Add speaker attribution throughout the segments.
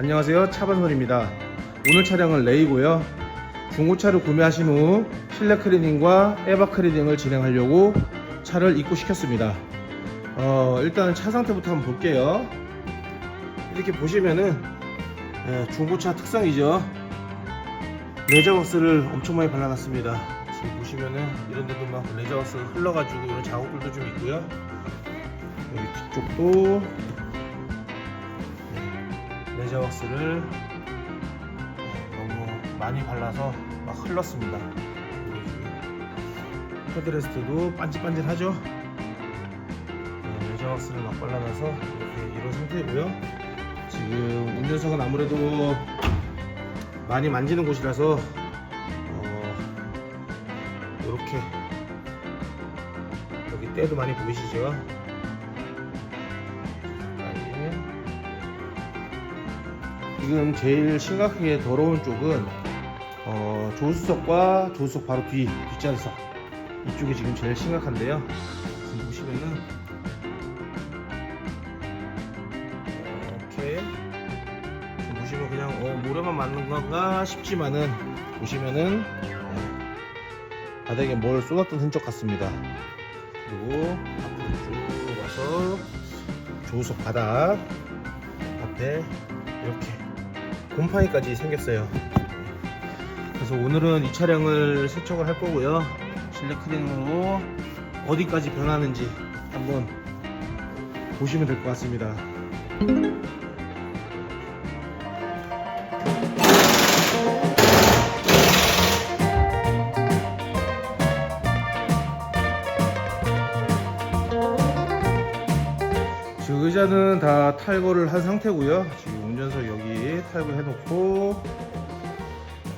Speaker 1: 안녕하세요. 차반선입니다. 오늘 차량은 레이고요. 중고차를 구매하신 후 실내 클리닝과 에바 클리닝을 진행하려고 차를 입고시켰습니다. 어, 일단 차 상태부터 한번 볼게요. 이렇게 보시면은 예, 중고차 특성이죠. 레저왁스를 엄청 많이 발라놨습니다. 지금 보시면은 이런 데도 막 레저왁스 흘러가지고 이런 자국들도 좀 있고요. 여기 뒤쪽도 네, 레저왁스를 너무 많이 발라서 막 흘렀습니다. 헤드레스트도 반질반질하죠. 네, 레저왁스를 막 발라놔서 이렇게 이런 상태고요. 지금 운전석은 아무래도 많이 만지는 곳이라서 어, 이렇게 여기 때도 많이 보이시죠? 지금 제일 심각하게 더러운 쪽은 어, 조수석과 조수석 바로 뒤 뒷좌석 이쪽이 지금 제일 심각한데요. 지금 보시면은 이렇게 보시면 그냥 어, 모래만 맞는 건가 싶지만은 보시면은 어, 바닥에 뭘 쏟았던 흔적 같습니다. 그리고 앞으로 쭉 와서 조수석 바닥 앞에 이렇게 곰팡이까지 생겼어요. 그래서 오늘은 이 차량을 세척을 할 거고요. 실내 클리닝으로 어디까지 변하는지 한번 보시면 될 것 같습니다. 의자는 다 탈거를 한 상태고요. 지금 운전석 여기 탈거 해 놓고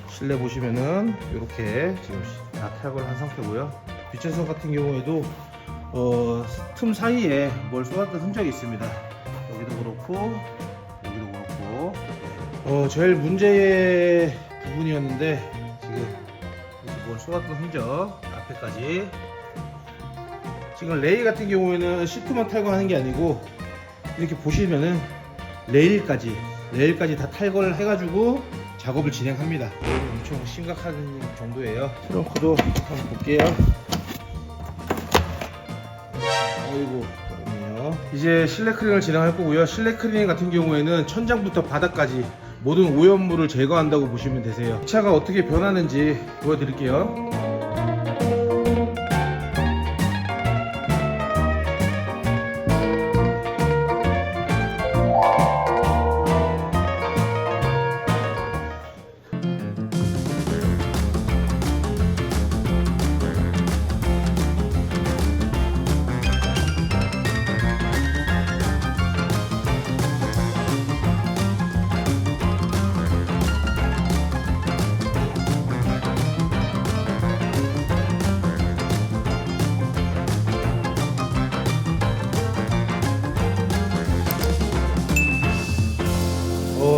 Speaker 1: 실내 보시면은 이렇게 지금 다 탈거를 한 상태고요. 뒷좌석 같은 경우에도 어, 틈 사이에 뭘 쏟았던 흔적이 있습니다. 여기도 그렇고 여기도 그렇고 어, 제일 문제의 부분이었는데 지금 뭘 쏟았던 흔적 앞에까지 지금 레일 같은 경우에는 시트만 탈거하는 게 아니고 이렇게 보시면은 레일까지 레일까지 다 탈거를 해가지고 작업을 진행합니다. 엄청 심각한 정도예요. 트렁크도 한번 볼게요. 아이고 그렇네요. 이제 실내 클리닝을 진행할 거고요. 실내 클리닝 같은 경우에는 천장부터 바닥까지 모든 오염물을 제거한다고 보시면 되세요. 이 차가 어떻게 변하는지 보여드릴게요.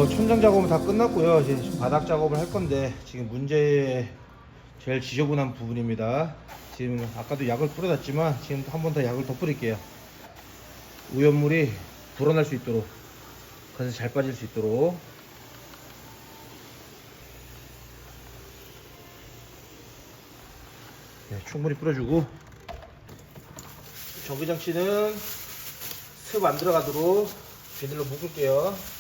Speaker 1: 어, 천장 작업은 다 끝났고요. 이제 바닥 작업을 할 건데 지금 문제 제일 지저분한 부분입니다. 지금 아까도 약을 뿌려놨지만 지금 한 번 더 약을 더 뿌릴게요. 오염물이 불어날 수 있도록 그래서 잘 빠질 수 있도록 네, 충분히 뿌려주고 전기장치는 습 안 들어가도록 비닐로 묶을게요.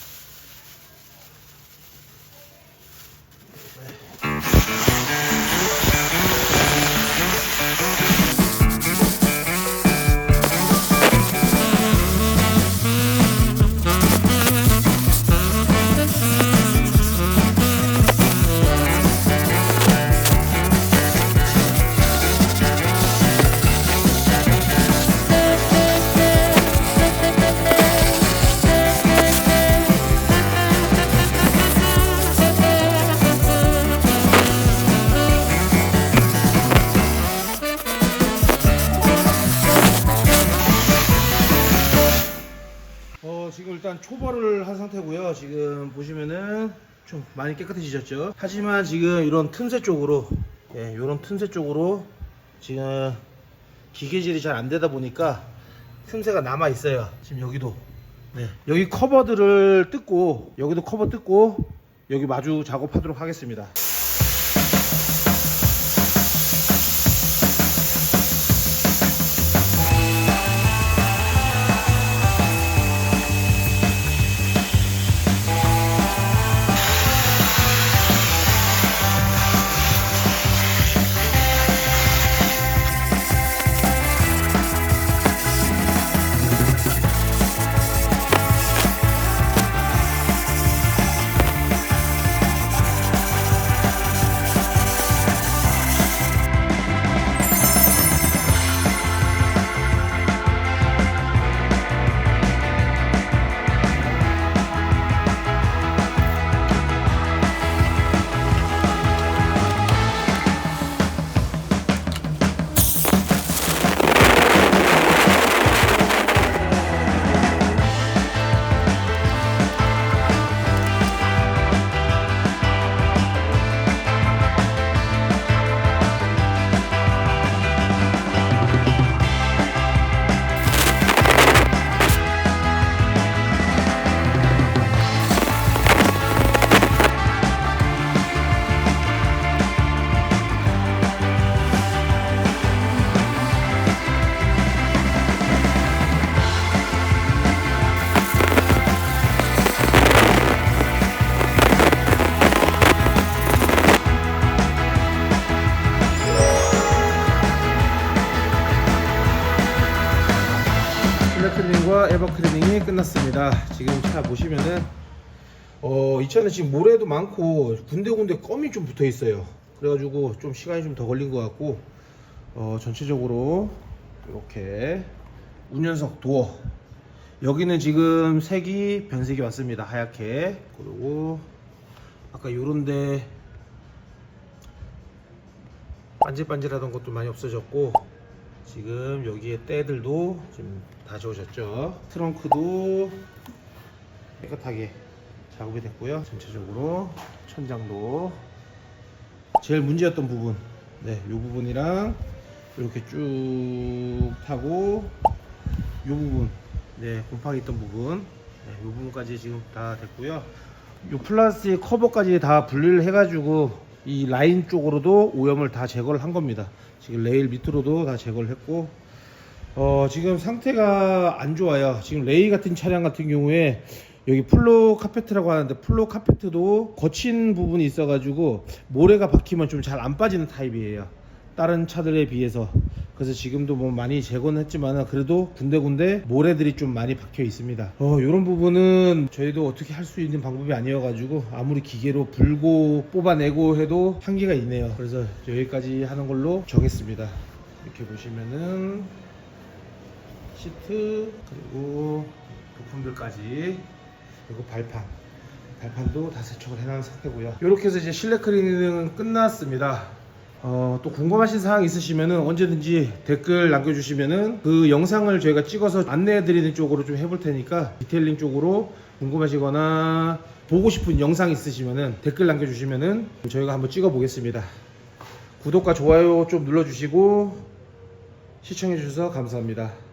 Speaker 1: 일단 초벌을 한 상태고요. 지금 보시면은 좀 많이 깨끗해지셨죠. 하지만 지금 이런 틈새 쪽으로, 예, 이런 틈새 쪽으로 지금 기계질이 잘 안 되다 보니까 틈새가 남아 있어요. 지금 여기도 네. 여기 커버들을 뜯고 여기도 커버 뜯고 여기 마주 작업하도록 하겠습니다. 에버클리닝이 끝났습니다. 지금 차 보시면은 어, 이 차는 지금 모래도 많고 군데군데 껌이 좀 붙어 있어요. 그래가지고 좀 시간이 좀 더 걸린 것 같고 어, 전체적으로 이렇게 운전석 도어 여기는 지금 색이 변색이 왔습니다. 하얗게 그리고 아까 요런데 반질반질하던 것도 많이 없어졌고 지금 여기에 때들도 지금 다 지워졌죠? 트렁크도 깨끗하게 작업이 됐고요. 전체적으로 천장도 제일 문제였던 부분. 네, 이 부분이랑 이렇게 쭉 타고 이 부분 네, 곰팡이 있던 부분. 네, 이 부분까지 지금 다 됐고요. 이 플라스틱 커버까지 다 분리를 해가지고 이 라인 쪽으로도 오염을 다 제거를 한 겁니다. 지금 레일 밑으로도 다 제거를 했고 어, 지금 상태가 안 좋아요. 지금 레이 같은 차량 같은 경우에 여기 플로 카페트라고 하는데 플로 카페트도 거친 부분이 있어가지고 모래가 박히면 좀 잘 안 빠지는 타입이에요. 다른 차들에 비해서 그래서 지금도 뭐 많이 제거는 했지만 그래도 군데군데 모래들이 좀 많이 박혀 있습니다. 어, 이런 부분은 저희도 어떻게 할 수 있는 방법이 아니어 가지고 아무리 기계로 불고 뽑아내고 해도 한계가 있네요. 그래서 여기까지 하는 걸로 정했습니다. 이렇게 보시면은 시트 그리고 부품들까지. 그리고 발판. 발판도 다 세척을 해놓은 상태고요. 이렇게 해서 이제 실내 클리닝은 끝났습니다. 어, 또 궁금하신 사항 있으시면은 언제든지 댓글 남겨주시면은 그 영상을 저희가 찍어서 안내해드리는 쪽으로 좀 해볼 테니까 디테일링 쪽으로 궁금하시거나 보고 싶은 영상 있으시면은 댓글 남겨주시면은 저희가 한번 찍어 보겠습니다. 구독과 좋아요 좀 눌러주시고 시청해주셔서 감사합니다.